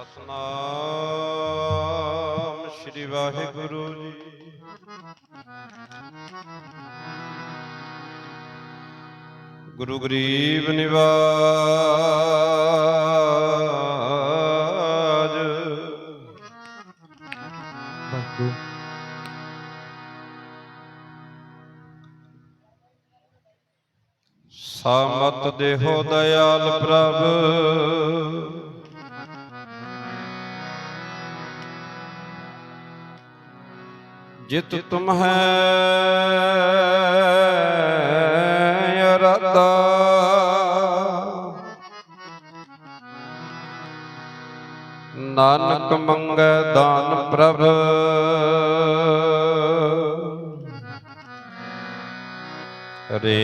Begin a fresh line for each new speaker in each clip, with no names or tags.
ਸਤਨਾਮ ਸ੍ਰੀ ਵਾਹਿਗੁਰੂ ਜੀ। ਗੁਰੂ ਗਰੀਬ ਨਿਵਾਜ।
ਵਾਹਿਗੁਰੂ
ਸਾਮਤ ਦੇਹੋ ਦਇਆਲ ਪ੍ਰਭ। ਜਿਤ ਤੁਮ ਹੈ ਅਰਾਦਾ ਨਾਨਕ ਮੰਗੈ ਦਾਨ ਪ੍ਰਭ। ਰੇ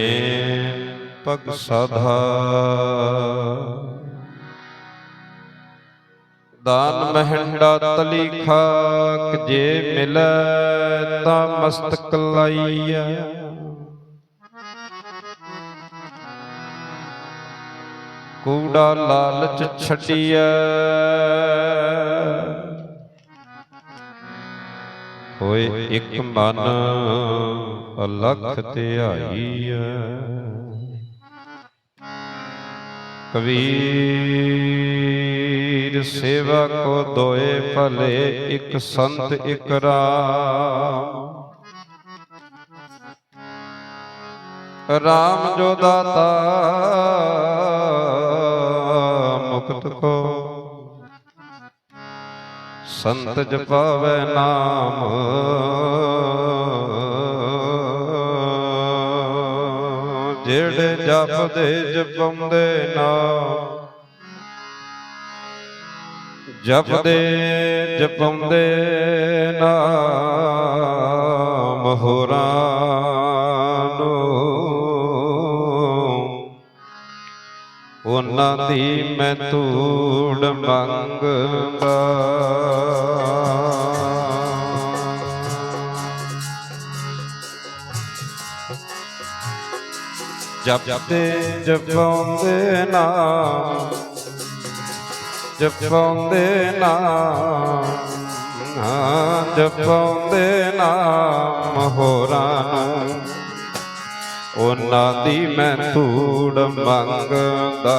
ਪਗ ਸਧਾ। ਦਾਨ ਮਹਿੰਡਾ ਤਲੀ ਖਾਕ ਜੇ ਮਿਲੈ ਤਾਂ ਮਸਤਕ ਲਾਈਆ ਕੂੜਾ ਲਾਲਚ ਛੱਡੀਐ। ਹੋਏ ਇੱਕ ਮਨ ਅਲਖ ਧਿਆਈਐ ਕਬੀਰ ਸੇਵਾ ਕੋ ਦੋਏ ਭਲੇ, ਇੱਕ ਸੰਤ, ਇੱਕ ਰਾਮ। ਰਾਮ ਜੋ ਦਾਤਾ, ਮੁਕਤ ਕੋ। ਸੰਤ ਜਪਾਵੇ ਨਾਮ। ਜਿਹੜੇ ਜਪਦੇ ਜਪਉਂਦੇ ਨਾਮ ਜਪਦੇ ਜਪਉਂਦੇ ਨਾਮ ਹੋਰਾਂ ਨੂੰ। ਉਹਨਾਂ ਦੀ ਮੈਂ ਤੂੜ ਮੰਗਦਾ। ਜਪਦੇ, ਜਪਉਂਦੇ ਨਾਮ ਜਪਉਂਦੇ ਨਾਮ ਹਾਂ, ਜਪਉਂਦੇ ਨਾਮ ਹੋਰਾਂ ਨੂੰ। ਉਹਨਾਂ ਦੀ ਮੈਂ ਧੂੜ ਮੰਗਦਾ।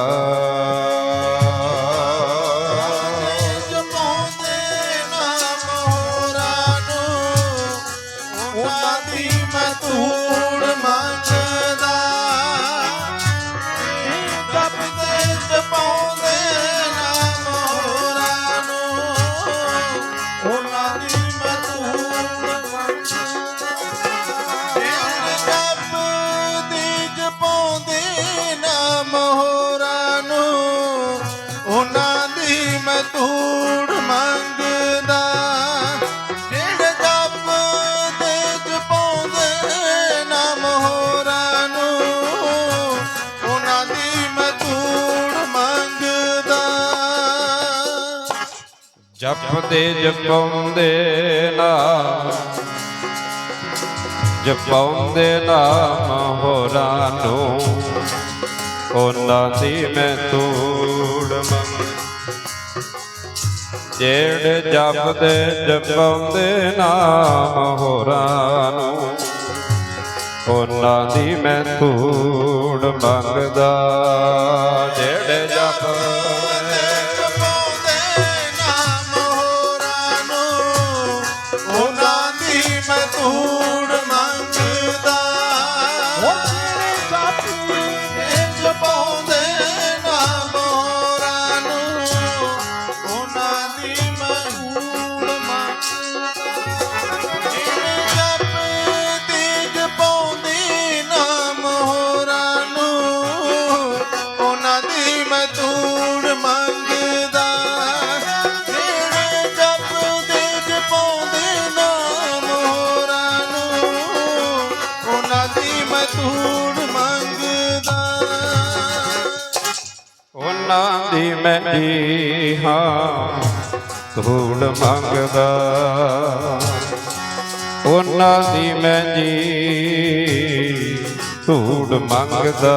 ਜਪਦੇ ਜਪਾਉਂਦੇ ਨਾਮ ਜਪਾਉਂਦੇ ਨਾਮ ਹੋਰਾਂ ਨੂੰ। ਉਹਨਾਂ ਦੀ ਮੈਂ
ਤੂੜ ਮੰਗ। ਜਿਹੜੇ ਜਪਦੇ ਜਪਾਉਂਦੇ ਨਾਮ ਹੋਰਾਂ ਨੂੰ, ਉਹਨਾਂ ਦੀ ਮੈਂ ਧੂੜ ਮੰਗਦਾ।
ਮੈਂ
ਜੀ ਹਾਂ ਧੂੜ ਮੰਗਦਾ। ਉਹਨਾਂ ਦੀ ਮੈਂ ਜੀ ਧੂੜ ਮੰਗਦਾ।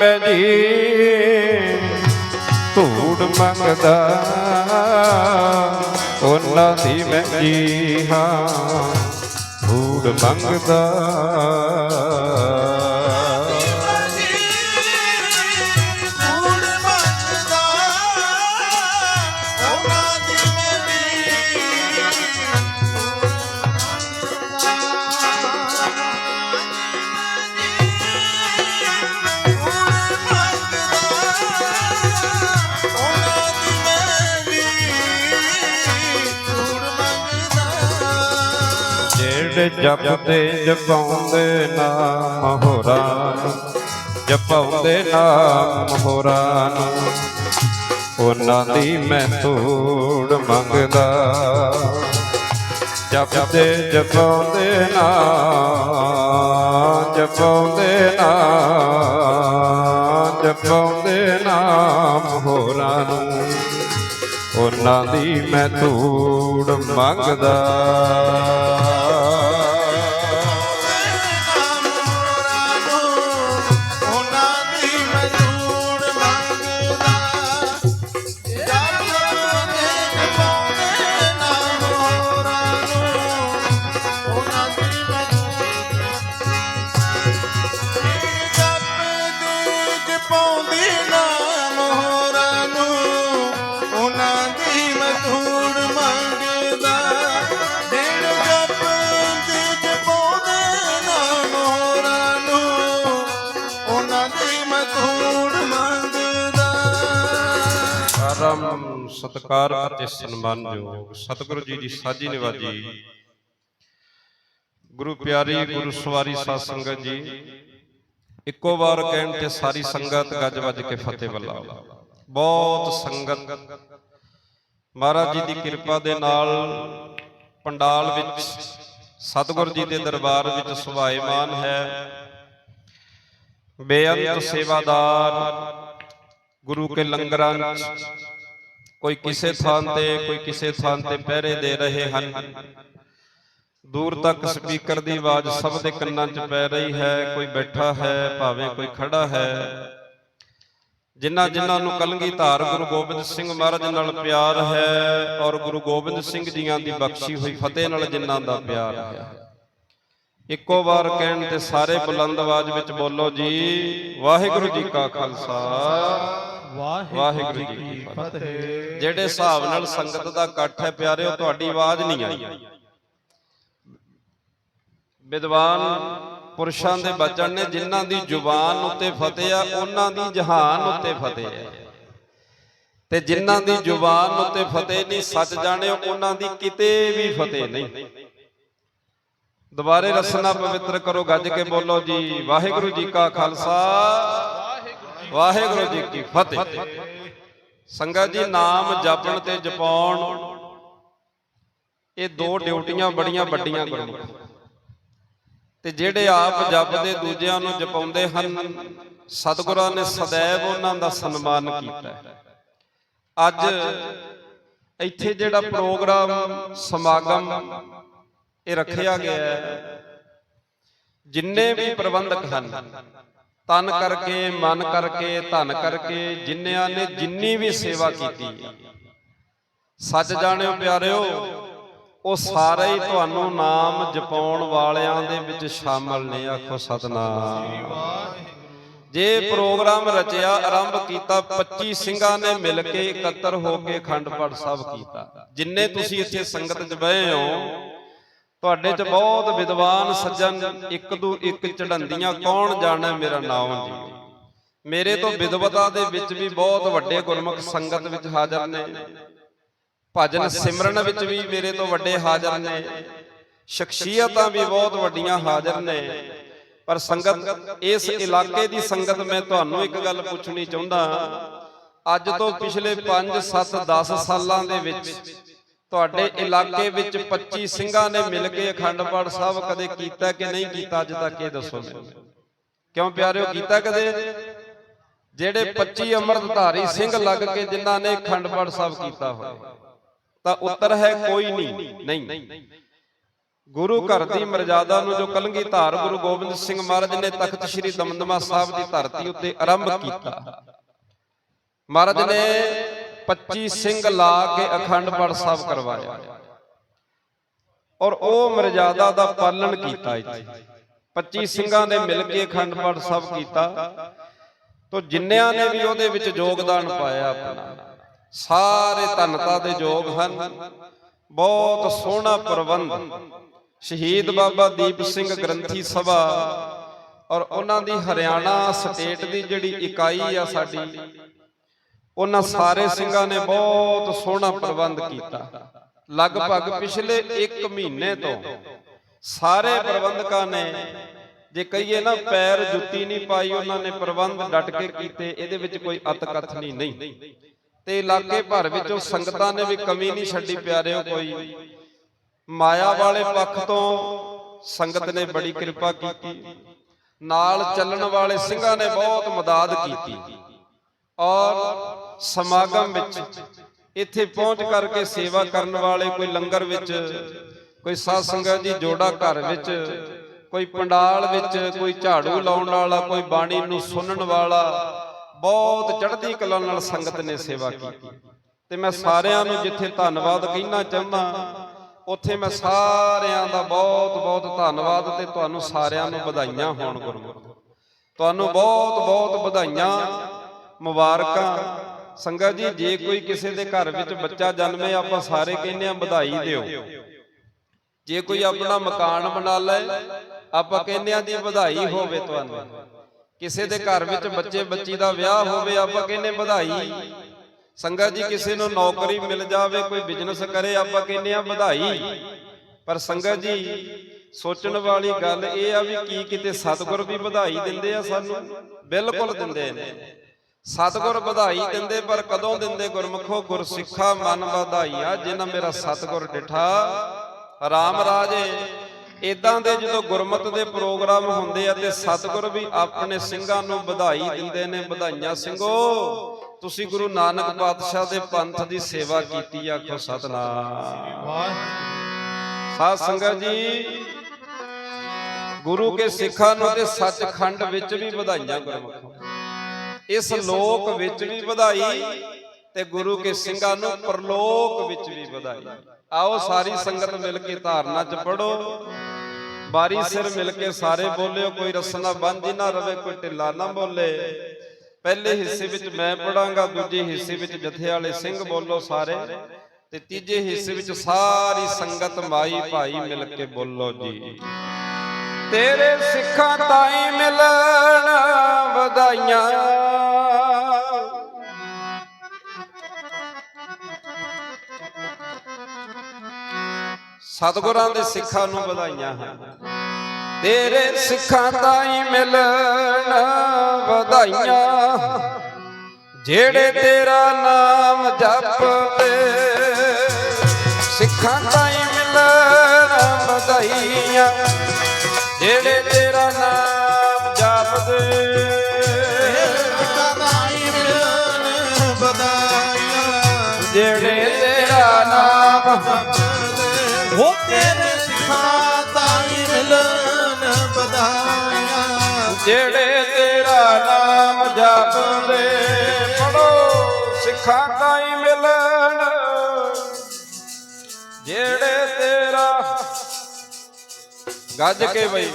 ਮੈਂ ਜੀ ਧੂੜ ਮੰਗਦਾ ਉਹਨਾਂ ਦੀ ਮੈਂ ਜੀ ਹਾਂ? ਧੂੜ ਮੰਗਦਾ। ਜਪਦੇ ਜਪਾਉਂਦੇ ਨਾਮ ਹੋਰਾਂ ਜਪਾਉਂਦੇ ਨਾਮ ਹੋਰਾਂ ਨੂੰ ਉਹਨਾਂ ਦੀ ਮੈਂ ਧੂੜ ਮੰਗਦਾ। ਜਪਦੇ ਜਪਾਉਂਦੇ ਨਾਮ ਜਪਾਉਂਦੇ ਨਾਮ ਜਪਾਉਂਦੇ ਨਾਮ ਹੋਰਾਂ ਨੂੰ ਉਹਨਾਂ ਦੀ ਮੈਂ ਧੂੜ ਮੰਗਦਾ। ਪਰਮ ਸਤਕਾਰ ਅਤੇ ਸਨਮਾਨਯੋਗ ਸਤਿਗੁਰੂ ਜੀ ਦੀ ਸਾਜੀ ਨਿਵਾਜੀ। ਗੁਰੂ ਪਿਆਰੀ, ਗੁਰੂ ਸਵਾਰੀ ਸਾਧ ਸੰਗਤ ਜੀ, ਇੱਕੋ ਵਾਰ ਕਹਿਣ ਤੇ ਸਾਰੀ ਸੰਗਤ ਗੱਜ ਵੱਜ ਕੇ ਫਤਿਹ ਬੁਲਾਓ ਬਹੁਤ ਸੰਗਤ। ਮਹਾਰਾਜ ਜੀ ਦੀ ਕਿਰਪਾ ਦੇ ਨਾਲ ਪੰਡਾਲ ਵਿੱਚ, ਸਤਿਗੁਰੂ ਜੀ ਦੇ ਦਰਬਾਰ ਵਿੱਚ ਸੁਭਾਏਮਾਨ ਹੈ। ਬੇਅੰਤ ਸੇਵਾਦਾਰ, ਗੁਰੂ ਕੇ ਲੰਗਰਾਂ ਕੋਈ ਕਿਸੇ ਥਾਂ ਤੇ ਕੋਈ ਕਿਸੇ ਥਾਂ ਤੇ ਪਹਿਰੇ ਦੇ ਰਹੇ ਹਨ। ਦੂਰ ਤੱਕ ਸਪੀਕਰ ਦੀ ਆਵਾਜ਼ ਸਭ ਦੇ ਕੰਨਾਂ 'ਚ ਪੈ ਰਹੀ ਹੈ ਕੋਈ ਬੈਠਾ ਹੈ ਭਾਵੇਂ ਕੋਈ ਖੜਾ ਹੈ। ਜਿਨ੍ਹਾਂ ਜਿਨ੍ਹਾਂ ਨੂੰ ਕਲਗੀ ਧਾਰ ਗੁਰੂ ਗੋਬਿੰਦ ਸਿੰਘ ਮਹਾਰਾਜ ਨਾਲ ਪਿਆਰ ਹੈ ਔਰ ਗੁਰੂ ਗੋਬਿੰਦ ਸਿੰਘ ਜੀਆਂ ਦੀ ਬਖਸ਼ੀ ਹੋਈ ਫਤਿਹ ਨਾਲ ਜਿਨ੍ਹਾਂ ਦਾ ਪਿਆਰ ਹੈ। ਇੱਕੋ ਵਾਰ ਕਹਿਣ ਤੇ ਸਾਰੇ ਬੁਲੰਦ ਆਵਾਜ਼ ਵਿੱਚ ਬੋਲੋ ਜੀ ਵਾਹਿਗੁਰੂ ਜੀ ਕਾ ਖਾਲਸਾ। ਵਾਹਿਗੁਰੂ ਜੀ ਕੀ ਫਤਿਹ। ਜਿਹੜੇ ਹਿਸਾਬ ਨਾਲ ਸੰਗਤ ਦਾ ਇਕੱਠ ਹੈ ਪਿਆਰਿਓ, ਤੁਹਾਡੀ ਆਵਾਜ਼ ਨਹੀਂ ਆਈ। ਵਿਦਵਾਨ ਪੁਰਸ਼ਾਂ ਦੇ ਬਚਨ ਨੇ ਜਿਨ੍ਹਾਂ ਦੀ ਜ਼ੁਬਾਨ ਉੱਤੇ ਫਤਿਹ ਆ, ਉਹਨਾਂ ਦੀ ਜਹਾਨ ਉੱਤੇ ਫਤਿਹ ਹੈ ਤੇ ਜਿਨ੍ਹਾਂ ਦੀ ਜ਼ੁਬਾਨ ਉੱਤੇ ਫਤਿਹ ਨਹੀਂ, ਸੱਚ ਜਾਣਿਓ, ਉਹਨਾਂ ਦੀ ਕਿਤੇ ਵੀ ਫਤਿਹ ਨਹੀਂ। ਦੁਬਾਰੇ ਰਸਨਾ ਪਵਿੱਤਰ ਕਰੋ, ਗੱਜ ਕੇ ਬੋਲੋ ਜੀ, ਵਾਹਿਗੁਰੂ ਜੀ ਕਾ ਖਾਲਸਾ। ਵਾਹਿਗੁਰੂ ਜੀ ਕੀ ਫਤਿਹ। ਸੰਗਤ ਜੀ, ਨਾਮ ਜਪਣ ਤੇ ਜਪਾਉਣ, ਇਹ ਦੋ ਡਿਊਟੀਆਂ ਬੜੀਆਂ ਵੱਡੀਆਂ ਗੁਰਮੁਖ ਤੇ ਜਿਹੜੇ ਆਪ ਜਪਦੇ, ਦੂਜਿਆਂ ਨੂੰ ਜਪਾਉਂਦੇ ਹਨ, ਸਤਿਗੁਰਾਂ ਨੇ ਸदैव ਉਹਨਾਂ ਦਾ ਸਨਮਾਨ ਕੀਤਾ। ਅੱਜ ਇੱਥੇ ਜਿਹੜਾ ਪ੍ਰੋਗਰਾਮ, ਸਮਾਗਮ, ਇਹ ਰੱਖਿਆ ਗਿਆ ਹੈ, ਜਿੰਨੇ ਵੀ ਪ੍ਰਬੰਧਕ ਹਨ ਤਨ ਕਰਕੇ, ਮਨ ਕਰਕੇ, ਧਨ ਕਰਕੇ ਜਿੰਨਿਆਂ ਨੇ ਜਿੰਨੀ ਵੀ ਸੇਵਾ ਕੀਤੀ। ਸੱਚ ਜਾਣਿਓ ਪਿਆਰਿਓ, ਉਹ ਸਾਰੇ ਹੀ ਤੁਹਾਨੂੰ ਨਾਮ ਜਪਾਉਣ ਵਾਲਿਆਂ ਦੇ ਵਿੱਚ ਸ਼ਾਮਲ ਨੇ, ਆਖੋ ਸਤਨਾਮ। ਜੇ ਪ੍ਰੋਗਰਾਮ ਰਚਿਆ, ਆਰੰਭ ਕੀਤਾ 25 ਸਿੰਘਾਂ ਨੇ ਮਿਲ ਕੇ ਇਕੱਤਰ ਹੋ ਕੇ ਖੰਡ ਪਾਠ ਸਾਹਿਬ ਕੀਤਾ। ਜਿੰਨੇ ਤੁਸੀਂ ਇੱਥੇ ਸੰਗਤ 'ਚ ਬਏ ਹੋ ਤੁਹਾਡੇ 'ਚ ਬਹੁਤ ਵਿਦਵਾਨ ਸੱਜਣ ਇੱਕ ਦੂ ਇੱਕ ਚੜੰਦੀਆਂ ਕੌਣ ਜਾਣੇ ਮੇਰਾ ਨਾਮ ਜੀ? ਮੇਰੇ ਤੋਂ ਵਿਦਵਤਾ ਦੇ ਵਿੱਚ ਵੀ ਬਹੁਤ ਵੱਡੇ ਗੁਰਮੁਖ ਸੰਗਤ ਵਿੱਚ ਹਾਜ਼ਰ ਨੇ। ਭਜਨ ਸਿਮਰਨ ਵਿੱਚ ਵੀ ਮੇਰੇ ਤੋਂ ਵੱਡੇ ਹਾਜ਼ਰ ਨੇ। ਸ਼ਖਸੀਅਤਾਂ ਵੀ ਬਹੁਤ ਵੱਡੀਆਂ ਹਾਜ਼ਰ ਨੇ। ਪਰ ਸੰਗਤ ਇਸ ਇਲਾਕੇ ਦੀ ਸੰਗਤ ਮੈਂ ਤੁਹਾਨੂੰ ਇੱਕ ਗੱਲ ਪੁੱਛਣੀ ਚਾਹੁੰਦਾ। ਅੱਜ ਤੋਂ ਪਿਛਲੇ 5 7 10 ਸਾਲਾਂ ਦੇ ਵਿੱਚ ਤੁਹਾਡੇ ਇਲਾਕੇ ਵਿੱਚ 25 ਸਿੰਘਾਂ ਨੇ ਮਿਲ ਕੇ ਅਖੰਡ ਪਾਠ ਸਾਹਿਬ ਕਦੇ ਕੀਤਾ ਕਿ ਨਹੀਂ ਕੀਤਾ? ਅੱਜ ਤੱਕ ਇਹ ਦੱਸੋ ਕਿਉਂ ਪਿਆਰਿਓ ਕੀਤਾ ਕਦੇ? ਜਿਹੜੇ 25 ਅੰਮ੍ਰਿਤਧਾਰੀ ਸਿੰਘ ਲੱਗ ਕੇ ਜਿਨ੍ਹਾਂ ਨੇ ਅਖੰਡ ਪਾਠ ਸਾਹਿਬ ਕੀਤਾ ਹੋਇਆ। ਤਾਂ ਉੱਤਰ ਹੈ ਕੋਈ ਨਹੀਂ। ਨਹੀਂ। ਗੁਰੂ ਘਰ ਦੀ ਮਰਜ਼ਾਦਾ ਨੂੰ ਜੋ ਕਲੰਗੀ ਧਾਰ ਗੁਰੂ ਗੋਬਿੰਦ ਸਿੰਘ ਮਹਾਰਾਜ ਨੇ ਤਖਤ ਸ੍ਰੀ ਦਮਦਮਾ ਸਾਹਿਬ ਦੀ ਧਰਤੀ ਉੱਤੇ ਆਰੰਭ ਕੀਤਾ। ਮਹਾਰਾਜ ਨੇ 25 ਸਿੰਘ ਲਾ ਕੇ ਅਖੰਡ ਪਾਠ ਸਾਹਿਬ ਕਰਵਾਇਆ। ਔਰ ਉਹ ਮਰਜ਼ਾਦਾ ਦਾ ਪਾਲਣ ਕੀਤਾ ਇੱਥੇ। 25 ਸਿੰਘਾਂ ਨੇ ਮਿਲ ਕੇ ਅਖੰਡ ਪਾਠ ਸਾਹਿਬ ਕੀਤਾ। ਤੋ ਜਿੰਨਿਆਂ ਨੇ ਵੀ ਉਹਦੇ ਵਿੱਚ ਯੋਗਦਾਨ ਪਾਇਆ ਆਪਣਾ, ਸਾਰੇ ਧੰਨਤਾ ਦੇ ਯੋਗ ਹਨ। ਬਹੁਤ ਸੋਹਣਾ ਪ੍ਰਬੰਧ। ਸ਼ਹੀਦ ਬਾਬਾ ਦੀਪ ਸਿੰਘ ਗ੍ਰੰਥੀ ਸਭਾ ਔਰ ਉਹਨਾਂ ਦੀ ਹਰਿਆਣਾ ਸਟੇਟ ਦੀ ਜਿਹੜੀ ਇਕਾਈ ਆ ਸਾਡੀ ਉਹਨਾਂ ਸਾਰੇ ਸਿੰਘਾਂ ਨੇ ਬਹੁਤ ਸੋਹਣਾ ਪ੍ਰਬੰਧ ਕੀਤਾ। ਲਗਭਗ ਪਿਛਲੇ 1 ਮਹੀਨੇ ਤੋਂ ਸਾਰੇ ਪ੍ਰਬੰਧਕਾਂ ਨੇ ਜੇ ਕਹੀਏ ਨਾ ਪੈਰ ਜੁੱਤੀ ਨਹੀਂ ਪਾਈ ਉਹਨਾਂ ਨੇ ਪ੍ਰਬੰਧ ਡਟ ਕੇ ਕੀਤੇ ਇਹਦੇ ਵਿੱਚ ਕੋਈ ਅਤ ਕਥਨੀ ਨਹੀਂ। ਤੇ ਇਲਾਕੇ ਭਰ ਵਿੱਚੋਂ ਸੰਗਤਾਂ ਨੇ ਵੀ ਕਮੀ ਨਹੀਂ ਛੱਡੀ ਪਿਆਰਿਓ ਕੋਈ। ਮਾਇਆ ਵਾਲੇ ਪੱਖ ਤੋਂ ਸੰਗਤ ਨੇ ਬੜੀ ਕਿਰਪਾ ਕੀਤੀ। ਨਾਲ ਚੱਲਣ ਵਾਲੇ ਸਿੰਘਾਂ ਨੇ ਬਹੁਤ ਮਦਦ ਕੀਤੀ। ਔਰ ਸਮਾਗਮ ਵਿੱਚ ਇੱਥੇ ਪਹੁੰਚ ਕਰਕੇ ਸੇਵਾ ਕਰਨ ਵਾਲੇ ਕੋਈ ਲੰਗਰ ਵਿੱਚ, ਕੋਈ ਸਾਧ ਸੰਗਤ ਦੀ ਜੋੜਾ ਘਰ ਵਿੱਚ, ਕੋਈ ਪੰਡਾਲ ਵਿੱਚ, ਕੋਈ ਝਾੜੂ ਲਾਉਣ ਵਾਲਾ, ਕੋਈ ਬਾਣੀ ਨੂੰ ਸੁਣਨ ਵਾਲਾ, ਬਹੁਤ ਚੜ੍ਹਦੀ ਕਲਾ ਨਾਲ ਸੰਗਤ ਨੇ ਸੇਵਾ ਕੀਤੀ। ਤੇ ਮੈਂ ਸਾਰਿਆਂ ਨੂੰ ਜਿੱਥੇ ਧੰਨਵਾਦ ਕਹਿਣਾ ਚਾਹੁੰਦਾ, ਉੱਥੇ ਮੈਂ ਸਾਰਿਆਂ ਦਾ ਬਹੁਤ ਬਹੁਤ ਧੰਨਵਾਦ ਤੇ ਤੁਹਾਨੂੰ ਸਾਰਿਆਂ ਨੂੰ ਵਧਾਈਆਂ ਹੋਣ ਗੁਰਮੁਖ। ਤੁਹਾਨੂੰ ਬਹੁਤ ਬਹੁਤ ਵਧਾਈਆਂ ਮੁਬਾਰਕਾਂ। ਸੰਗਤ ਜੀ ਜੇ ਕੋਈ ਕਿਸੇ ਦੇ ਘਰ ਵਿੱਚ ਬੱਚਾ ਜਨਮੇ ਆਪਾਂ ਸਾਰੇ ਕਹਿੰਦੇ ਆ ਵਧਾਈ ਦਿਓ। ਜੇ ਕੋਈ ਆਪਣਾ ਮਕਾਨ ਬਣਾ ਲੈ ਆਪਾਂ ਕਹਿੰਦੇ ਆ ਦੀ ਵਧਾਈ ਹੋਵੇ ਤੁਹਾਨੂੰ। ਕਿਸੇ ਦੇ ਘਰ ਵਿੱਚ ਬੱਚੇ ਬੱਚੀ ਦਾ ਵਿਆਹ ਹੋਵੇ ਆਪਾਂ ਕਹਿੰਦੇ ਵਧਾਈ। ਸੰਗਤ ਜੀ ਕਿਸੇ ਨੂੰ ਨੌਕਰੀ ਮਿਲ ਜਾਵੇ ਕੋਈ ਬਿਜ਼ਨਸ ਕਰੇ ਆਪਾਂ ਕਹਿੰਦੇ ਆ ਵਧਾਈ। ਪਰ ਸੰਗਤ ਜੀ ਸੋਚਣ ਵਾਲੀ ਗੱਲ ਇਹ ਆ ਵੀ ਕੀ ਕਿਤੇ ਸਤਿਗੁਰ ਵੀ ਵਧਾਈ ਦਿੰਦੇ ਆ ਸਾਨੂੰ। ਬਿਲਕੁਲ ਦਿੰਦੇ ਨੇ। ਸਤਿਗੁਰ ਵਧਾਈ ਦਿੰਦੇ ਪਰ ਕਦੋਂ ਦਿੰਦੇ ਗੁਰਮਖੋ ਗੁਰਸਿੱਖਾ ਮਨ ਵਧਾਈਆ ਜਿਨ੍ਹਾਂ ਮੇਰਾ ਸਤਿਗੁਰ ਡਿਠਾ। ਰਾਮ ਰਾਜੇ ਇਦਾਂ ਦੇ ਜਦੋਂ ਗੁਰਮਤ ਦੇ ਪ੍ਰੋਗਰਾਮ ਹੁੰਦੇ ਆ ਤੇ ਸਤਿਗੁਰ ਵੀ ਆਪਣੇ ਸਿੰਘਾਂ ਨੂੰ ਵਧਾਈ ਦਿੰਦੇ ਨੇ ਵਧਾਈਆਂ ਸਿੰਘੋ। ਤੁਸੀਂ ਗੁਰੂ ਨਾਨਕ ਪਾਤਸ਼ਾਹ ਦੇ ਪੰਥ ਦੀ ਸੇਵਾ ਕੀਤੀ ਆਖੋ ਸਤਨਾਮ। ਸਾਧ ਸੰਗਤ ਜੀ ਗੁਰੂ ਕੇ ਸਿੱਖਾਂ ਨੂੰ ਤੇ ਸੱਚਖੰਡ ਵਿੱਚ ਵੀ ਵਧਾਈਆਂ ਗੁਰਮੁਖੋ। ਇਸ ਲੋਕ ਵਿੱਚ ਵੀ ਵਧਾਈ ਤੇ ਗੁਰੂ ਕੇ ਸਿੰਘਾਂ ਨੂੰ ਪਰਲੋਕ ਵਿੱਚ ਵੀ ਵਧਾਈ। ਆਓ ਸਾਰੀ ਸੰਗਤ ਮਿਲ ਕੇ ਧਾਰਨਾ ਚ ਪੜੋ ਬਾਰੀ ਸਿਰ ਮਿਲ ਕੇ ਸਾਰੇ ਬੋਲਿਓ ਕੋਈ ਰਸਨਾ ਬੰਦ ਨਾ ਰਵੇ ਕੋਈ ਢਿੱਲਾ ਨਾ ਬੋਲੇ। ਪਹਿਲੇ ਹਿੱਸੇ ਵਿੱਚ ਮੈਂ ਪੜਾਂਗਾ ਦੂਜੇ ਹਿੱਸੇ ਵਿੱਚ ਜਥੇ ਵਾਲੇ ਸਿੰਘ ਬੋਲੋ ਸਾਰੇ। ਤੇ ਤੀਜੇ ਹਿੱਸੇ ਵਿੱਚ ਸਾਰੀ ਸੰਗਤ ਮਾਈ ਭਾਈ ਮਿਲ ਕੇ ਬੋਲੋ ਜੀ। ਤੇਰੇ ਸਿੱਖਾਂ ਤਾਈ ਮਿਲਣ ਵਧਾਈਆਂ। ਸਤਿਗੁਰਾਂ ਦੇ ਸਿੱਖਾਂ ਨੂੰ ਵਧਾਈਆਂ। ਹਨ ਤੇਰੇ ਸਿੱਖਾਂ ਤਾਈ ਮਿਲਣ ਵਧਾਈਆਂ। ਜਿਹੜੇ ਤੇਰਾ ਨਾਮ ਜਪਦੇ, ਸਿੱਖਾਂ ਤਾਈ ਮਿਲਣ ਵਧਾਈਆਂ। ਜਿਹੜੇ ਤੇਰਾ ਨਾਮ ਜਪਦੇ। ਜਿਹੜੇ ਤੇਰਾ ਨਾਮ
ਹੋ ਤੇਰੇ ਸਿਖਾ ਤਾਈ ਮਿਲਨ
ਜਿਹੜੇ ਤੇਰਾ ਨਾਮ ਜਪਦੇ ਪੜੋ ਸਿੱਖਾਂ ਤਾਈ ਗੱਜ ਕੇ ਬਈ।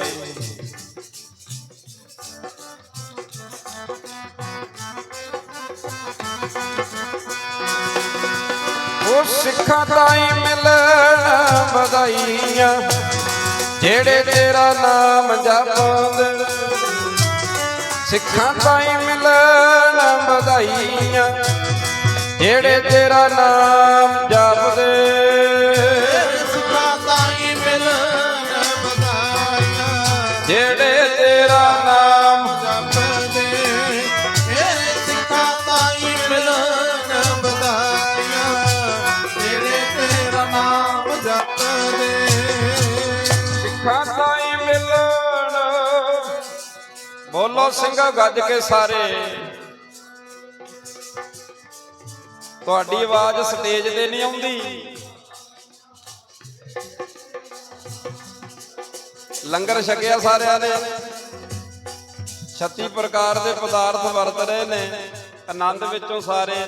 ਉਹ ਸਿੱਖਾਂ ਤਾਈ ਮਿਲਣ ਵਧਾਈਆਂ ਜਿਹੜੇ ਤੇਰਾ ਨਾਮ ਜਪਦੇ ਸਿੱਖਾਂ ਤਾਈ ਮਿਲਣ ਵਧਾਈਆਂ ਜਿਹੜੇ ਤੇਰਾ ਨਾਮ ਜਪਦੇ। ਬੋਲੋ ਸਿੰਘਾ ਗੱਜ ਕੇ ਸਾਰੇ। ਤੁਹਾਡੀ ਆਵਾਜ਼ ਸਟੇਜ ਤੇ ਨਹੀਂ ਆਉਂਦੀ। ਲੰਗਰ ਛਕਿਆ ਸਾਰਿਆਂ ਨੇ। 36 ਪ੍ਰਕਾਰ ਦੇ ਪਦਾਰਥ ਵਰਤ ਰਹੇ ਨੇ। ਆਨੰਦ ਵਿੱਚੋਂ ਸਾਰੇ।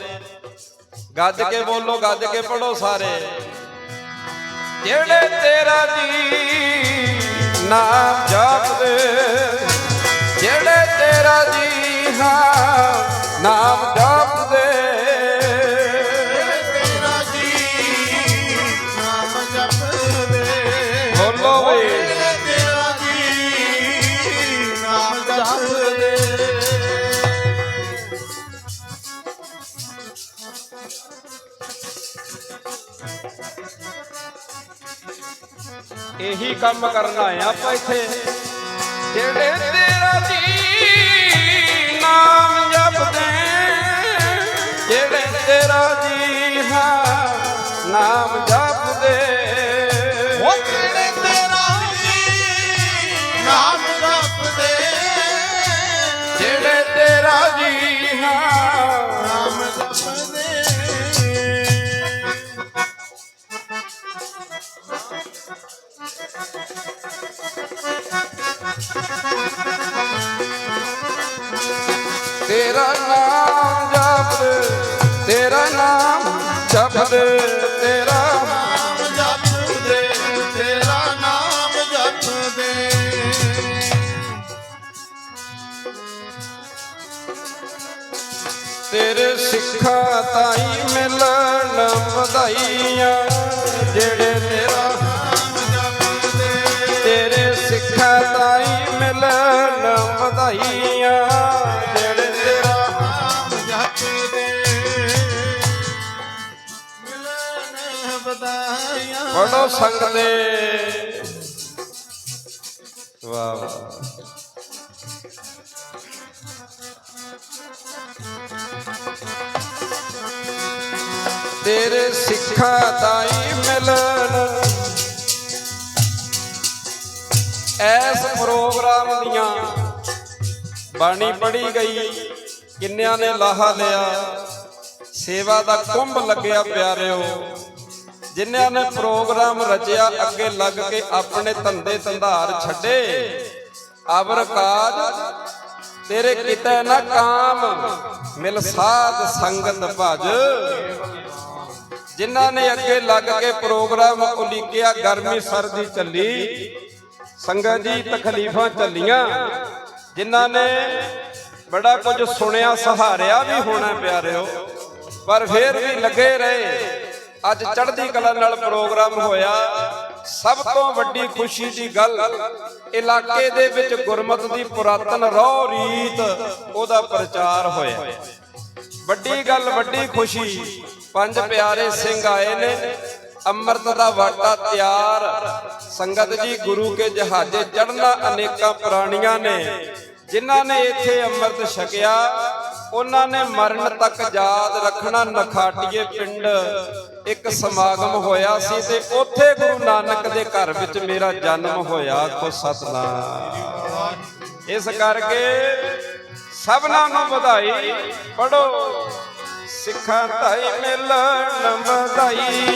ਗੱਜ ਕੇ ਬੋਲੋ, ਗੱਜ ਕੇ ਪੜੋ ਸਾਰੇ। ਜਿਹੜੇ ਤੇਰਾ ਜੀ ਨਾਮ ਜਪਦੇ ਜਿਹੜੇ ਤੇਰਾ ਜੀ ਹਾਂ, ਨਾਮ ਜਪਦੇ।
ਤੇਰਾ ਜੀ ਨਾਮ ਜਪਦੇ
ਬੋਲੋ ਬਈ
ਤੇਰਾ ਜੀ ਨਾਮ ਜਪਦੇ
ਇਹੀ ਕੰਮ ਕਰਨ ਆਏ ਆਪਾਂ ਇੱਥੇ। ਜਿਹੜੇ ਤੇਰਾ ਜੀ ਨਾਮ ਜਪਦੇ ਜਿਹੜੇ ਤੇਰਾ ਜੀ ਹਾਂ ਨਾਮ ਜਪਦੇ।
ਉਹ ਜਿਹੜੇ ਤੇਰਾ ਜੀ ਨਾਮ ਜਪਦੇ
ਜਿਹੜੇ ਤੇਰਾ ਜੀ ਤੇਰਾ ਨਾਮ ਜਪਦੇ, ਤੇਰਾ ਨਾਮ ਜਪਦੇ, ਤੇਰਾ
ਨਾਮ ਜਪਦੇ, ਤੇਰਾ ਨਾਮ ਜਪਦੇ।
ਤੇਰੇ ਸਿੱਖਾਂ ਤਾਈ ਮਿਲਣ ਵਧਾਈਆਂ, ਜਿਹੜੇ ਤੇਰਾ
ਬਦਾਈਆਂ
ਬੜੋ ਵਾਹ ਵਾਹ। ਤੇਰੇ ਸਿੱਖਾਂ ਤਾਈ ਮਿਲਣ ਐਸ ਪ੍ਰੋਗਰਾਮ ਦੀਆਂ ਬਾਣੀ ਪੜੀ ਗਈ। ਕਿੰਨਿਆਂ ਨੇ ਲਾਹਾ ਲਿਆ। ਸੇਵਾ ਦਾ ਕੁੰਭ ਲੱਗਿਆ ਪਿਆਰਿਓ। ਜਿਨ੍ਹਾਂ ਨੇ ਪ੍ਰੋਗਰਾਮ ਰਚਿਆ, ਅੱਗੇ ਲੱਗ ਕੇ ਆਪਣੇ ਧੰਦੇ ਧੰਦਾਰ ਛੱਡੇ। ਅਵਰ ਕਾਜ ਤੇਰੇ ਕਿਤੇ ਨਾ ਕਾਮ, ਮਿਲ ਸਾਧ ਸੰਗਤ ਭਜ। ਜਿਨ੍ਹਾਂ ਨੇ ਅੱਗੇ ਲੱਗ ਕੇ ਪ੍ਰੋਗਰਾਮ ਉਲੀਕਿਆ, ਗਰਮੀ ਸਰਦੀ ਚੱਲੀ, ਸੰਗਤ ਜੀ ਤਕਲੀਫਾਂ ਚੱਲੀਆਂ। ਜਿਨ੍ਹਾਂ ਨੇ ਬੜਾ ਕੁਝ ਸੁਣਿਆ, ਸਹਾਰਿਆ ਵੀ ਹੋਣਾ ਪਿਆਰਿਓ, ਪਰ ਫੇਰ ਵੀ ਲੱਗੇ ਰਹੇ। ਅੱਜ ਚੜ੍ਹਦੀ ਕਲਾ ਨਾਲ ਪ੍ਰੋਗਰਾਮ ਹੋਇਆ। ਸਭ ਤੋਂ ਵੱਡੀ ਖੁਸ਼ੀ ਦੀ ਗੱਲ, ਇਲਾਕੇ ਦੇ ਵਿੱਚ ਗੁਰਮਤ ਦੀ ਪੁਰਾਤਨ ਰਹੁ ਰੀਤ, ਉਹਦਾ ਪ੍ਰਚਾਰ ਹੋਇਆ। ਵੱਡੀ ਗੱਲ, ਵੱਡੀ ਖੁਸ਼ੀ, ਪੰਜ ਪਿਆਰੇ ਸਿੰਘ ਆਏ ਨੇ। ਅੰਮ੍ਰਿਤ ਦਾ ਵਾਟਾ ਤਿਆਰ। ਸੰਗਤ ਜੀ, ਗੁਰੂ ਕੇ ਜਹਾਜ਼ੇ ਚੜਨਾ ਅਨੇਕਾਂ ਪ੍ਰਾਣੀਆਂ ਨੇ। ਜਿਨ੍ਹਾਂ ਨੇ ਇੱਥੇ ਅੰਮ੍ਰਿਤ ਛਕਿਆ। ਉਹਨਾਂ ਨੇ ਮਰਨ ਤੱਕ ਯਾਦ ਰੱਖਣਾ ਨਖਾਟੀਏ ਪਿੰਡ। ਇੱਕ ਸਮਾਗਮ ਹੋਇਆ ਸੀ ਤੇ ਉੱਥੇ ਗੁਰੂ ਨਾਨਕ ਦੇ ਘਰ ਵਿੱਚ ਮੇਰਾ ਜਨਮ ਹੋਇਆ ਕੋ ਸਤਨਾਮ। ਇਸ ਕਰਕੇ ਸਭਨਾਂ ਨੂੰ ਵਧਾਈ ਪੜੋ ਸਿੱਖਾਂ ਤਾਈ ਮਿਲਣ ਵਧਾਈਆਂ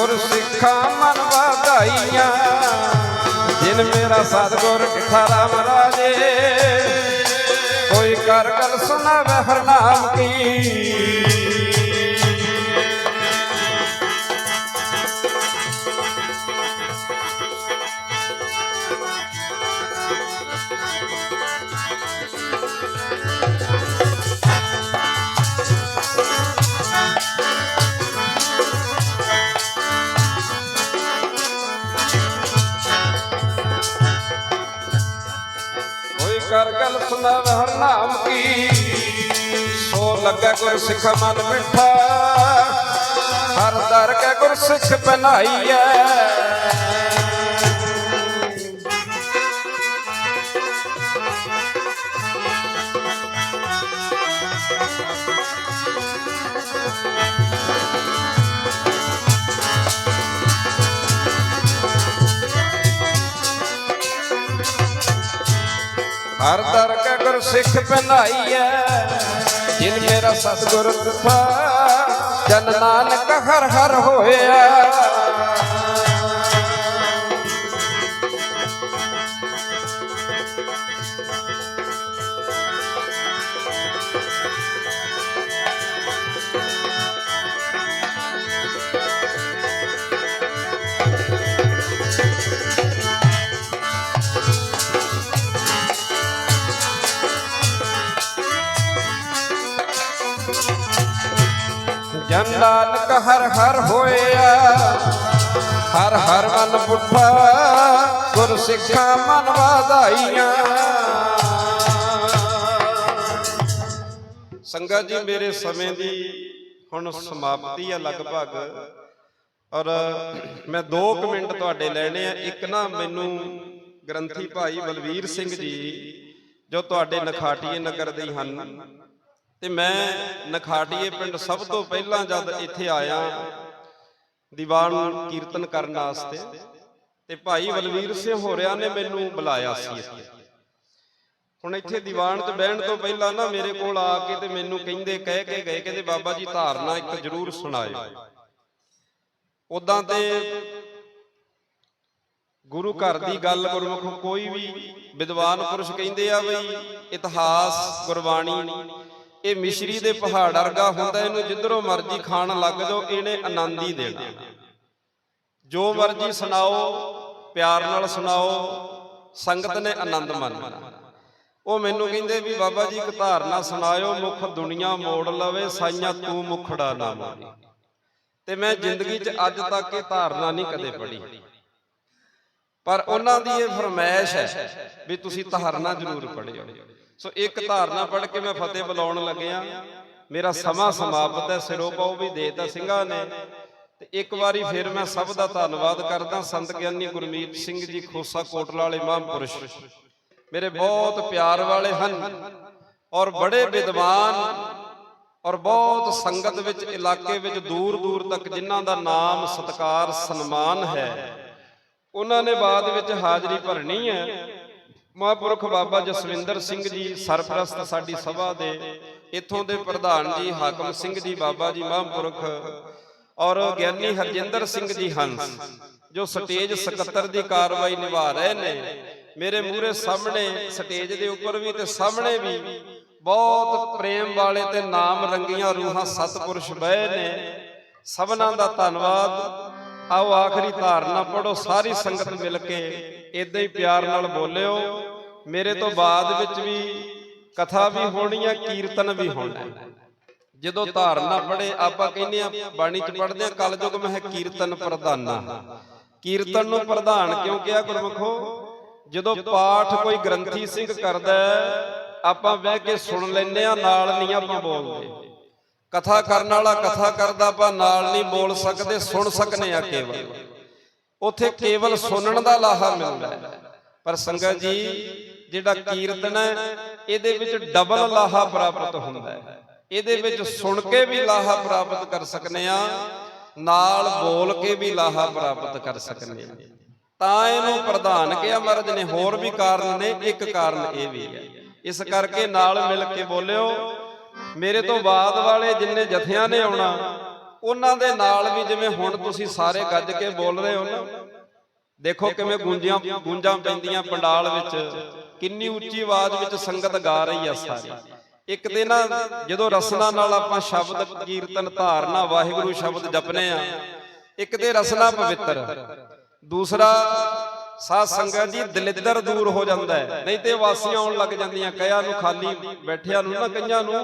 ਗੁਰ ਸਿੱਖਾਂ ਮਨ ਵਧਾਈਆਂ। ਜਿਨ ਮੇਰਾ ਸਤਿਗੁਰ ਕਿਠਾ ਰਾਮ ਰਾਜੇ ਕੋਈ ਕਰ ਗੱਲ ਸੁਣਾਵੇ ਹਰਨਾਮ ਕੀ। ਕਰ ਗੱਲ ਸੁਣਾਵੇ ਹਰਨਾਮ ਕੀ ਸੋ ਲੱਗਾ ਗੁਰ ਸਿੱਖ ਮਨ ਮਿੱਠਾ ਹਰ ਦਰ ਕੇ ਗੁਰ ਸਿੱਖ ਬਣਾਈਐ ਹਰ ਦਰ ਕੈ ਗੁਰ ਸਿੱਖ ਪਹਿਨਾਈਐ ਜਿਨ ਮੇਰਾ ਸਤਿਗੁਰ ਤੁਥਾ ਜਨ ਨਾਨਕ ਹਰ ਹਰ ਹੋਇਆ। ਜਨ ਨਾਨਕ ਹਰ ਹਰ ਹੋਇਆ, ਹਰ ਹਰ ਮਨ ਪੁੱਠਾ, ਗੁਰ ਸਿੱਖਾਂ ਮਨ ਵਾਧਾਈਆਂ। ਸੰਗਤ ਜੀ, ਮੇਰੇ ਸਮੇਂ ਦੀ ਹੁਣ ਸਮਾਪਤੀ ਹੈ ਲਗਭਗ, ਔਰ ਮੈਂ 2 ਮਿੰਟ ਤੁਹਾਡੇ ਲੈਣੇ ਆ। ਇੱਕ ਨਾ ਮੈਨੂੰ ਗ੍ਰੰਥੀ ਭਾਈ ਬਲਵੀਰ ਸਿੰਘ ਜੀ, ਜੋ ਤੁਹਾਡੇ ਨਖਾਟੀਏ ਨਗਰ ਦੇ ਹਨ। ਤੇ ਮੈਂ ਨਖਾਟੀਏ ਪਿੰਡ ਸਭ ਤੋਂ ਪਹਿਲਾਂ ਜਦ ਇੱਥੇ ਆਇਆ, ਦੀਵਾਨ ਕੀਰਤਨ ਕਰਨ ਵਾਸਤੇ, ਤੇ ਭਾਈ ਬਲਵੀਰ ਸਿੰਘ ਹੋਰਿਆਂ ਨੇ ਮੈਨੂੰ ਬੁਲਾਇਆ ਸੀ ਇੱਥੇ। ਹੁਣ ਇੱਥੇ ਦੀਵਾਨ 'ਚ ਬਹਿਣ ਤੋਂ ਪਹਿਲਾਂ ਨਾ ਮੇਰੇ ਕੋਲ ਆ ਕੇ ਤੇ ਮੈਨੂੰ ਕਹਿੰਦੇ, ਕਹਿ ਕੇ ਗਏ, ਕਹਿੰਦੇ ਬਾਬਾ ਜੀ ਧਾਰਨਾ ਇੱਕ ਜ਼ਰੂਰ ਸੁਣਾਇਓ। ਉਦਾਂ ਤੇ ਗੁਰੂ ਘਰ ਦੀ ਗੱਲ ਗੁਰਮੁਖ ਕੋਈ ਵੀ ਵਿਦਵਾਨ ਪੁਰਸ਼ ਕਹਿੰਦੇ ਆ ਬਈ ਇਤਿਹਾਸ, ਗੁਰਬਾਣੀ ਇਹ ਮਿਸ਼ਰੀ ਦੇ ਪਹਾੜ ਵਰਗਾ ਹੁੰਦਾ, ਇਹਨੂੰ ਜਿੱਧਰੋਂ ਮਰਜ਼ੀ ਖਾਣ ਲੱਗ ਜਾਓ, ਇਹਨੇ ਆਨੰਦ ਹੀ ਦੇਣਾ। ਜੋ ਮਰਜ਼ੀ ਸੁਣਾਓ, ਪਿਆਰ ਨਾਲ ਸੁਣਾਓ, ਸੰਗਤ ਨੇ ਆਨੰਦ ਮਾਣਨਾ। ਉਹ ਮੈਨੂੰ ਕਹਿੰਦੇ ਵੀ ਬਾਬਾ ਜੀ, ਇੱਕ ਧਾਰਨਾ ਸੁਣਾਇਓ, ਮੁਖ ਦੁਨੀਆ ਮੋੜ ਲਵੇ, ਸਾਈਆਂ ਤੂੰ ਮੁਖੜਾ ਨਾ ਮਾਰੀ। ਤੇ ਮੈਂ ਜ਼ਿੰਦਗੀ 'ਚ ਅੱਜ ਤੱਕ ਇਹ ਧਾਰਨਾ ਨਹੀਂ ਕਦੇ ਪੜ੍ਹੀ। ਪਰ ਉਹਨਾਂ ਦੀ ਇਹ ਫਰਮਾਇਸ਼ ਹੈ ਵੀ ਤੁਸੀਂ ਧਾਰਨਾ ਜ਼ਰੂਰ ਪੜ੍ਹਿਓ। ਸੋ ਇੱਕ ਧਾਰਨਾ ਪੜ੍ਹ ਕੇ ਮੈਂ ਫਤਿਹ ਬੁਲਾਉਣ ਲੱਗਿਆ। ਮੇਰਾ ਸਮਾਂ ਸਮਾਪਤ ਹੈ ਸਿਰੋਂ ਪਾਉ ਵੀ ਦੇਤਾ ਸਿੰਘਾਂ ਨੇ। ਤੇ ਇੱਕ ਵਾਰੀ ਫਿਰ ਮੈਂ ਸਭ ਦਾ ਧੰਨਵਾਦ ਕਰਦਾ ਸੰਤ ਗਿਆਨੀ ਗੁਰਮੀਤ ਸਿੰਘ ਜੀ ਖੋਸਾ ਕੋਟਲਾ ਵਾਲੇ ਮਹਾਂਪੁਰਸ਼। ਮੇਰੇ ਬਹੁਤ ਪਿਆਰ ਵਾਲੇ ਹਨ। ਔਰ ਬੜੇ ਵਿਦਵਾਨ ਔਰ ਬਹੁਤ ਸੰਗਤ ਵਿੱਚ ਇਲਾਕੇ ਵਿੱਚ ਦੂਰ ਦੂਰ ਤੱਕ ਜਿਨ੍ਹਾਂ ਦਾ ਨਾਮ ਸਤਕਾਰ ਸਨਮਾਨ ਹੈ। ਉਹਨਾਂ ਨੇ ਬਾਅਦ ਵਿੱਚ ਹਾਜ਼ਰੀ ਭਰਨੀ ਹੈ। ਮਹਾਂਪੁਰਖ ਬਾਬਾ ਜਸਵਿੰਦਰ ਸਿੰਘ ਜੀ ਸਰਪ੍ਰਸਤ ਸਾਡੀ ਸਭਾ ਦੇ, ਇੱਥੋਂ ਦੇ ਪ੍ਰਧਾਨ ਜੀ ਹਾਕਮ ਸਿੰਘ ਜੀ, ਬਾਬਾ ਜੀ ਮਹਾਂਪੁਰਖ ਔਰ ਗਿਆਨੀ ਹਰਜਿੰਦਰ ਸਿੰਘ ਜੀ ਹੰਸ, ਜੋ ਸਟੇਜ ਸਕੱਤਰ ਦੀ ਕਾਰਵਾਈ ਨਿਭਾ ਰਹੇ ਨੇ। ਮੇਰੇ ਮੂਹਰੇ ਸਾਹਮਣੇ ਸਟੇਜ ਦੇ ਉੱਪਰ ਵੀ ਤੇ ਸਾਹਮਣੇ ਵੀ ਬਹੁਤ ਪ੍ਰੇਮ ਵਾਲੇ ਤੇ ਨਾਮ ਰੰਗੀਆਂ ਰੂਹਾਂ ਸਤਪੁਰਸ਼ ਬਹਿ ਨੇ। ਸਭਨਾਂ ਦਾ ਧੰਨਵਾਦ। ਆਓ ਆਖਰੀ ਧਾਰਨਾ ਪੜੋ ਸਾਰੀ ਸੰਗਤ ਮਿਲ ਕੇ ਇਦਾਂ ਹੀ ਪਿਆਰ ਨਾਲ ਬੋਲਿਓ। ਮੇਰੇ ਤੋਂ ਬਾਅਦ ਵਿੱਚ ਵੀ ਕਥਾ ਵੀ ਹੋਣੀ ਹੈ ਕੀਰਤਨ ਵੀ ਹੋਣਾ ਜਦੋਂ ਧਾਰਨਾ ਪੜੇ ਆਪਾਂ ਕਹਿੰਦੇ ਆ ਬਾਣੀ ਚ ਪੜਦੇ ਆ ਕਲਯੁਗ ਮਹਿ ਕੀਰਤਨ ਪ੍ਰਧਾਨਾ। ਕੀਰਤਨ ਨੂੰ ਪ੍ਰਧਾਨ ਕਿਉਂ ਕਿਹਾ ਗੁਰਮਖੋ? ਜਦੋਂ ਪਾਠ ਕੋਈ ਗ੍ਰੰਥੀ ਸਿੰਘ ਕਰਦਾ ਹੈ, ਆਪਾਂ ਬਹਿ ਕੇ ਸੁਣ ਲੈਂਦੇ ਆ ਨਾਲ ਨਹੀਂ ਆਪਾਂ ਬੋਲਦੇ। ਕਥਾ ਕਰਨ ਵਾਲਾ ਕਥਾ ਕਰਦਾ ਆਪਾਂ ਨਾਲ ਨਹੀਂ ਬੋਲ ਸਕਦੇ, ਸੁਣ ਸਕਨੇ ਆ ਕੇਵਲ। ਉਥੇ ਕੇਵਲ ਸੁਣਨ ਦਾ ਲਾਹਾ ਮਿਲਦਾ ਹੈ। ਪਰ ਸੰਗਤ ਜੀ, ਜਿਹੜਾ ਕੀਰਤਨ ਹੈ, ਇਹਦੇ ਵਿੱਚ ਡਬਲ ਲਾਹਾ ਪ੍ਰਾਪਤ ਹੁੰਦਾ ਹੈ। ਇਹਦੇ ਵਿੱਚ ਸੁਣ ਕੇ ਵੀ ਲਾਹਾ ਪ੍ਰਾਪਤ ਕਰ ਸਕਨੇ ਆ, ਨਾਲ ਬੋਲ ਕੇ ਵੀ ਲਾਹਾ ਪ੍ਰਾਪਤ ਕਰ ਸਕਨੇ ਆ। ਤਾਂ ਇਹਨੂੰ ਪ੍ਰਧਾਨ ਕਿਹਾ ਮਹਾਰਾਜ ਨੇ, ਹੋਰ ਵੀ ਕਾਰਨ ਨੇ, ਇੱਕ ਕਾਰਨ ਇਹ ਵੀ ਹੈ। ਇਸ ਕਰਕੇ ਨਾਲ ਮਿਲ ਕੇ ਬੋਲਿਓ ਮੇਰੇ ਤੋਂ ਬਾਅਦ ਵਾਲੇ ਜਿੰਨੇ ਜਥਿਆਂ ਨੇ ਆਉਣਾ ਉਹਨਾਂ ਦੇ ਨਾਲ ਵੀ ਜਿਵੇਂ ਹੁਣ ਤੁਸੀਂ ਸਾਰੇ ਗੱਜ ਕੇ ਬੋਲ ਰਹੇ ਹੋ ਨਾ। ਦੇਖੋ ਕਿਵੇਂ ਗੂੰਜਾਂ ਗੂੰਜਾਂ ਪੈਂਦੀਆਂ ਪੰਡਾਲ ਵਿੱਚ। ਕਿੰਨੀ ਉੱਚੀ ਆਵਾਜ਼ ਵਿੱਚ ਸੰਗਤ ਗਾ ਰਹੀ ਆ ਸਾਰੀ। ਇੱਕ ਦਿਨ ਨਾ ਜਦੋਂ ਰਸਨਾ ਨਾਲ ਆਪਾਂ ਸ਼ਬਦ ਕੀਰਤਨ ਧਾਰਨਾ ਵਾਹਿਗੁਰੂ ਸ਼ਬਦ ਜਪਨੇ ਆ। ਇੱਕ ਦੇ ਰਸਨਾ ਪਵਿੱਤਰ। ਦੂਸਰਾ ਸਾਧ ਸੰਗਤ ਜੀ ਦਲਿੱਦਰ ਦੂਰ ਹੋ ਜਾਂਦਾ ਹੈ। ਨਹੀਂ ਤੇ ਵਾਸੀਆਂ ਆਉਣ ਲੱਗ ਜਾਂਦੀਆਂ ਕਹਿਆ ਨੂੰ ਖਾਲੀ ਬੈਠਿਆਂ ਨੂੰ ਨਾ ਕਈਆਂ ਨੂੰ,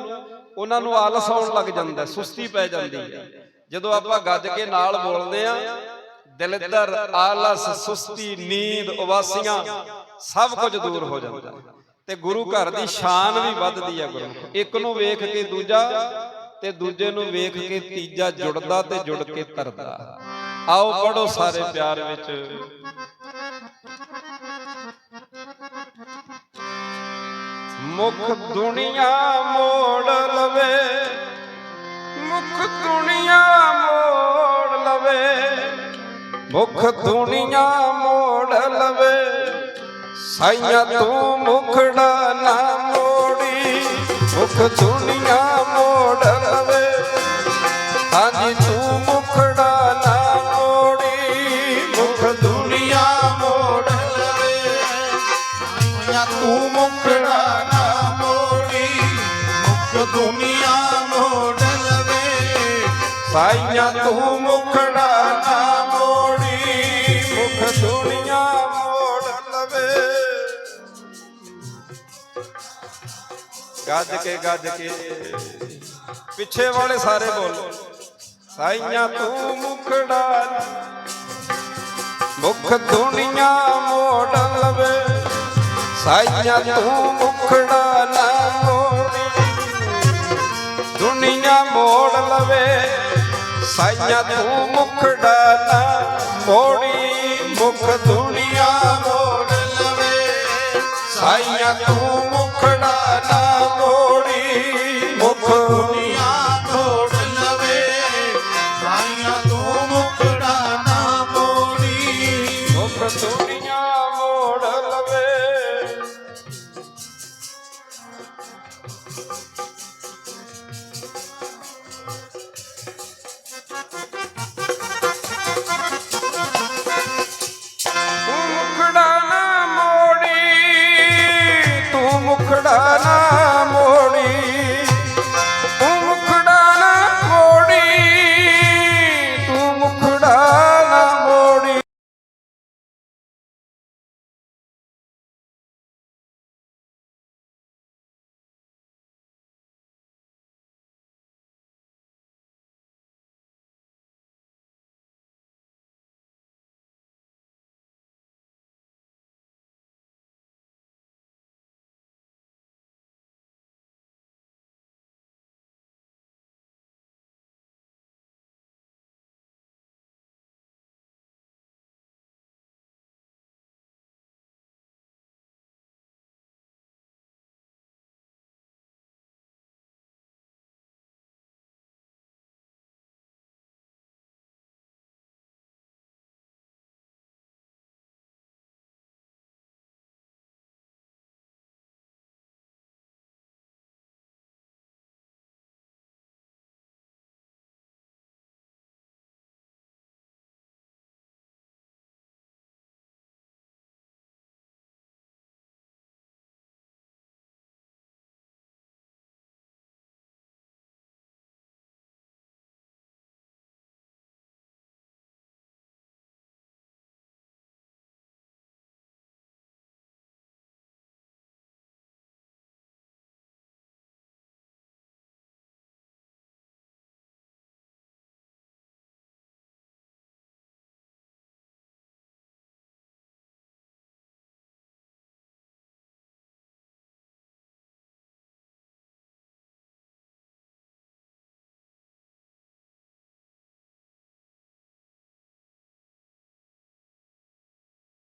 ਉਹਨਾਂ ਨੂੰ ਆਲਸ ਆਉਣ ਲੱਗ ਜਾਂਦਾ ਸੁਸਤੀ ਪੈ ਜਾਂਦੀ ਹੈ। ਜਦੋਂ ਆਪਾਂ ਗੱਜ ਕੇ ਨਾਲ ਬੋਲਦੇ ਆ ਦਲਿੱਦਰ, ਆਲਸ, ਸੁਸਤੀ, ਨੀਂਦ, ਉਵਾਸੀਆਂ, ਸਭ ਕੁਝ ਦੂਰ ਹੋ ਜਾਂਦਾ ਤੇ ਗੁਰੂ ਘਰ ਦੀ ਸ਼ਾਨ ਵੀ ਵੱਧਦੀ ਹੈ ਗੁਰੂ ਇੱਕ ਨੂੰ ਵੇਖ ਕੇ ਦੂਜਾ, ਤੇ ਦੂਜੇ ਨੂੰ ਵੇਖ ਕੇ ਤੀਜਾ ਜੁੜਦਾ ਤੇ ਜੁੜ ਕੇ ਤਰਦਾ। ਆਓ ਪੜੋ ਸਾਰੇ ਪਿਆਰ ਵਿੱਚ। ਮੁਖ ਦੁਨੀਆ ਮੋੜ ਲਵੇ, ਮੁਖ ਦੁਨੀਆ ਮੋੜ ਲਵੇ, ਮੁਖ ਦੁਨੀਆ ਮੋੜ ਲਵੇ। ਸਾਈਆਂ ਤੂੰ ਮੁਖੜਾ ਨਾ ਮੋੜੀ, ਮੁਖ ਦੁਨੀਆ ਮੋੜ ਲਵੇ। ਹਾਂਜੀ, ਤੂੰ ਮੁਖੜਾ ਦੁਨੀਆ ਮੋੜ ਲਵੇ। ਸਾਈਆਂ ਤੂੰ ਮੁਖੜਾ ਨਾ ਮੋੜੀ। ਮੁਖ ਦੁਨੀਆ ਮੋੜ ਲਵੇ। ਗੱਜ ਕੇ ਗੱਜ ਕੇ। ਪਿੱਛੇ ਵਾਲੇ ਸਾਰੇ ਬੋਲੋ। ਸਾਈਆਂ ਤੂੰ ਮੁਖੜਾ ਮੁਖ ਦੁਨੀਆ ਮੋੜ ਲਵੇ। ਸਾਈਆਂ ਤੂੰ ਮੁਖੜਾ ਨਾ ਮੋੜ ਲਵੇ ਸਾਈਆਂ ਤੂੰ ਮੁਖੜਾ ਨਾ ਮੋੜੀ ਮੁਖ ਦੁਨੀਆ ਮੋੜ ਲਵੇ ਸਾਈਆਂ ਤੂੰ ਮੁਖੜਾ